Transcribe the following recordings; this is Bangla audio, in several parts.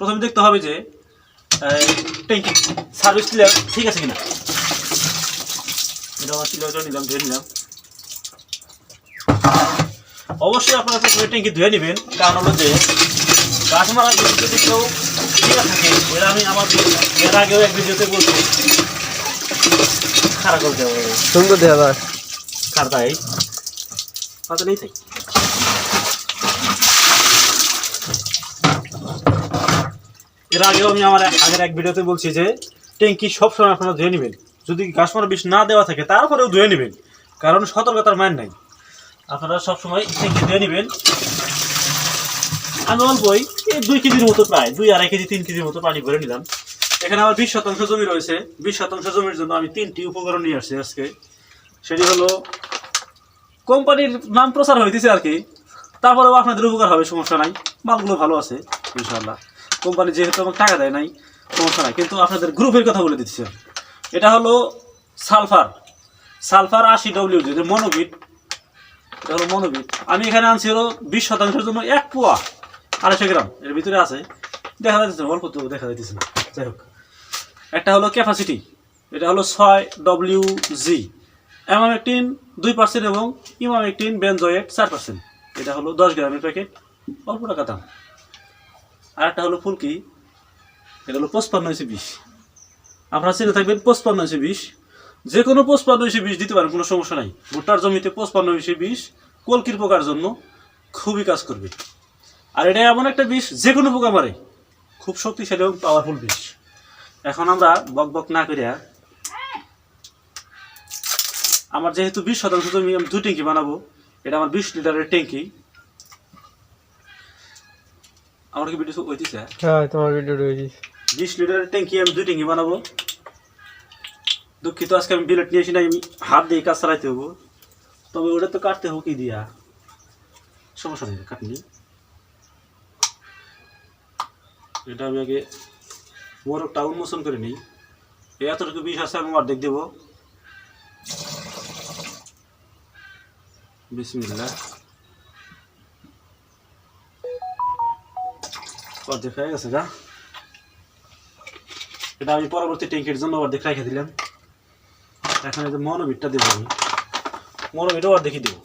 প্রথমে দেখতে হবে যে ট্যাঙ্কি সার্ভিস ক্লিয়ার ঠিক আছে কিনা? এটা আমার ক্লিয়ারটা নিলাম ধুয়ে নিলাম। অবশ্যই আপনারা প্রথমে ট্যাঙ্কি ধুয়ে নেবেন কারণ হলো যে গাছ মারা যদি কেউ ঠিক থাকে এর আমি আমার এর আগেও এক ভিডিওতে বলছি। খারাপ করতে হবে। সুন্দর যায় খারদাই কথা নেই থাকি এর আগেও আমি আমার আগের এক ভিডিওতে বলছি যে, ট্যাঙ্কি সবসময় আপনারা ধুয়ে নেবেন। যদি গাছ মারা বিষ না দেওয়া থাকে, তারপরেও ধুয়ে নেবেন। কারণ সতর্কতার মান নাই। আপনারা সবসময় ট্যাঙ্কি ধুয়ে নেবেন। আমি অল্পই, এই দুই কেজির মতো প্রায়, দুই আড়াই কেজি, তিন কেজির মতো পানি ভরে নিলাম। এখানে আমার বিশ শতাংশ জমি রয়েছে। বিশ শতাংশ জমির জন্য আমি তিনটি উপকরণ নিয়ে আসছি আজকে। সেটি হলো, কোম্পানির নাম প্রচার হইতেছে আর কি। তারপরেও আপনাদের উপকার হবে, সমস্যা নাই। মালগুলো ভালো আছে ইনশাল্লাহ কোম্পানি যেহেতু আমাকে টাকা দেয় নাই, সমস্যা নাই। কিন্তু আপনাদের গ্রুপের কথা বলে দিচ্ছি। এটা হলো সালফার। সালফার আশি ডব্লিউ যেটা মনোবিট। এটা হলো মনোবিট। আমি এখানে আনছি হলো বিশ শতাংশের জন্য এক পোয়া, আড়াইশো গ্রাম। এর ভিতরে আছে। দেখা যাচ্ছে অল্প তো দেখা যাইতেছে না। যাই হোক। একটা হলো ক্যাপাসিটি। এটা হলো ছয় ডব্লিউ জি অ্যামামেকটিন দুই পার্সেন্ট এবং ইমাম ইমামেকটিন বেনজয়েট চার পার্সেন্ট। এটা হলো দশ গ্রামের প্যাকেট। অল্প টাকা দাম। আর একটা হলো ফুলকি। এটা হলো পঁচপান্ন হয়েছে বিষ আপনারা চিনে থাকবেন, পঁচপান্ন হয়েছে বিষ যে কোনো পঁচপান্ন এসে বিষ দিতে পারেন, কোনো সমস্যা নাই। ভুট্টার জমিতে পঁচপান্ন হয়েছে বিষ কলকির পোকার জন্য খুবই কাজ করবে। আর এটা এমন একটা বিষ যে কোনো পোকা মারে, খুব শক্তিশালী এবং পাওয়ারফুল বিষ। এখন আমরা বক বক না করিয়া, আমার যেহেতু বিশ শতাংশ জমি আমি দুই ট্যাঙ্কি বানাবো, এটা আমার বিশ লিটারের ট্যাঙ্কি। আমার কি ভিডিও হইতেছে? হ্যাঁ তোমার ভিডিও রয়েছে বিশ লিটারের ট্যাঙ্কি আমি দুই ট্যাঙ্কি বানাবো। দুঃখিত আজকে আমি বিলেট নিয়েছি না আমি হাত দিয়ে কাজ চালাইতে হব। তবে ওটা তো কাটতে হোক কি দিয়া। সমস্যা নেই কাটনি এটা আমি আগে মোরগটা উন্মোচন করে নিই। এই এতটুকু বিষ আছে আমি অর্ধেক দেবো। বিসমিল্লাহ। অর্ধেক হয়ে গেছে গা এটা আমি পরবর্তী ট্যাঙ্কের জন্য অর্ধেক রেখে দিলাম। এখন এই যে মনোমিটটা দেবো। আমি মনোমিটও অর্ধেকই দেবো।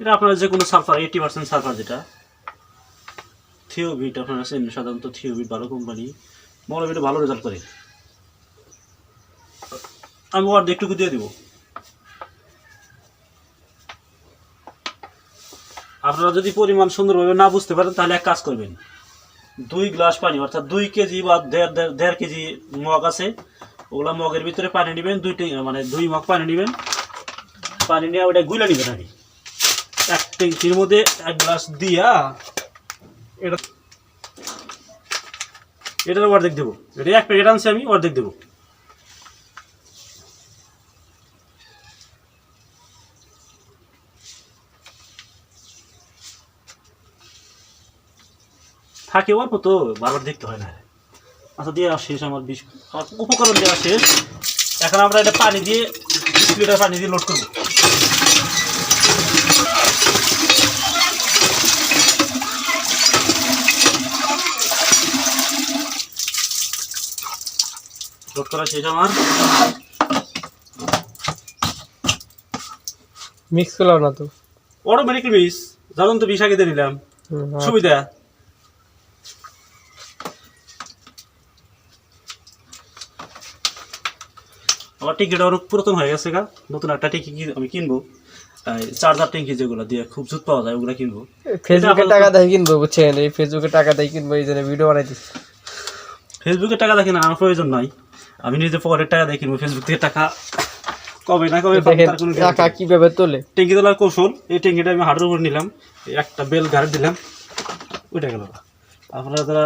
এটা আপনারা যে কোনো সালফার এইটি পার্সেন্ট সালফার যেটা। থিওবিট আপনারা চেনেন সাধারণত থিওবিট ভালো কোম্পানি মনোমিটও ভালো রেজাল্ট করে। আমি অর্ধেকটুকু দিয়ে দিব। আপনারা যদি পরিমাণ সুন্দরভাবে না বুঝতে পারেন, তাহলে এক কাজ করবেন। দুই গ্লাস পানি, অর্থাৎ দুই কেজি বা দেড় দেড় কেজি মগ আছে, ওগুলো মগের ভিতরে পানি নেবেন দুই মানে দুই মগ পানি নেবেন। পানি নিয়ে ওটা গুলে নেবেন আগে। এক ট্যাঙ্কির মধ্যে এক গ্লাস দিয়া এটা এটার অর্ধেক দেবো। এটা এক প্যাকেট আনছি আমি, অর্ধেক দেবো। থাকে অল্প তো বারবার দেখতে হয় না। আচ্ছা দেওয়া শেষ আমার বিষ আমার উপকরণ দেওয়া শেষ। এখন আমরা এটা পানি দিয়ে লিটার পানি দিয়ে লোড করব। লোড করা শেষ আমার। মিক্স করলাম না তো? অটোমেটিক মিস যেমন তো বিষ আগে দিয়ে নিলাম। হ্যাঁ। সুবিধা। আমার টিকিট অনেক পুরাতন হয়ে গেছে গা। নতুন একটা টিকি আমি কিনবো। চার্জার ট্যাঙ্কি যেগুলো দিয়ে খুব জুত পাওয়া যায় ওগুলো কিনবো। ফেসবুকে টাকা দেয় কিনবো বুঝছেন? এই ফেসবুকে টাকা দেয় কিনবো এই জন্য ভিডিও বানাই দিচ্ছি ফেসবুকে টাকা দেখি না আমার প্রয়োজন নাই। আমি নিজে পকেটের টাকা দিয়ে কিনবো ফেসবুক থেকে টাকা কবে না কবে দেখেন টাকা কীভাবে তোলে? ট্যাঙ্কি তোলার কৌশল এই ট্যাঙ্কিটা আমি হাটের উপর নিলাম একটা বেল গাড়ি দিলাম ওইটা গেল আপনারা যারা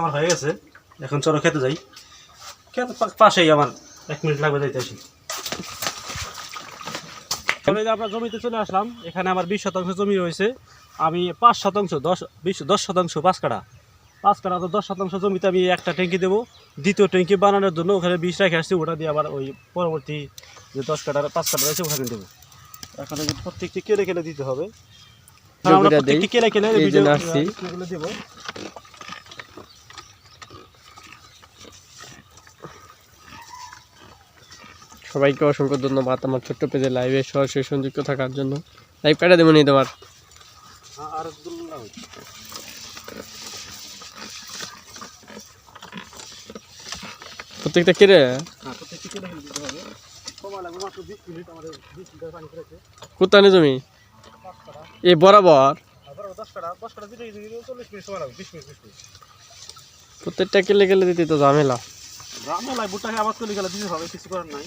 আমার হয়ে গেছে এখন চলো খেতে যাই। খেতে পাশেই আমার এক মিনিট লাগবে যাইতে আসি। আমি জমিতে চলে আসলাম এখানে আমার বিশ শতাংশ জমি রয়েছে। আমি পাঁচ শতাংশ দশ বিশ দশ শতাংশ পাঁচ কাটা পাঁচ কাটা তো দশ শতাংশ জমিতে আমি একটা ট্যাঙ্কি দেবো। দ্বিতীয় ট্যাঙ্কি বানানোর জন্য ওখানে বিশ রেখে আসছি ওটা দিয়ে আবার ওই পরবর্তী যে দশ কাটার পাঁচ কাটা রয়েছে ওখানে দেবো। এখন প্রত্যেকটি কেলে কেলে দিতে হবে। আমরা প্রত্যেকটি কেলে কেলে ভিডিও দেবো। সবাইকে অসংখ্য ধন্যবাদ আমার ছোট্ট পেজে লাইভে সরাসরি সংযুক্ত থাকার জন্য। লাইভ কাটা দেবো নি তোমার? প্রত্যেকটা কেড়ে হ্যাঁ প্রত্যেকটি পানি করেছে। কোথায় জমি এই বরাবর। প্রত্যেকটা কেলে গেলে দিতে তো ঝামেলা। গ্রামে লাই ভুট্টাকে আবাদ করলে গেলে দিতে হবে কিছু করার নাই।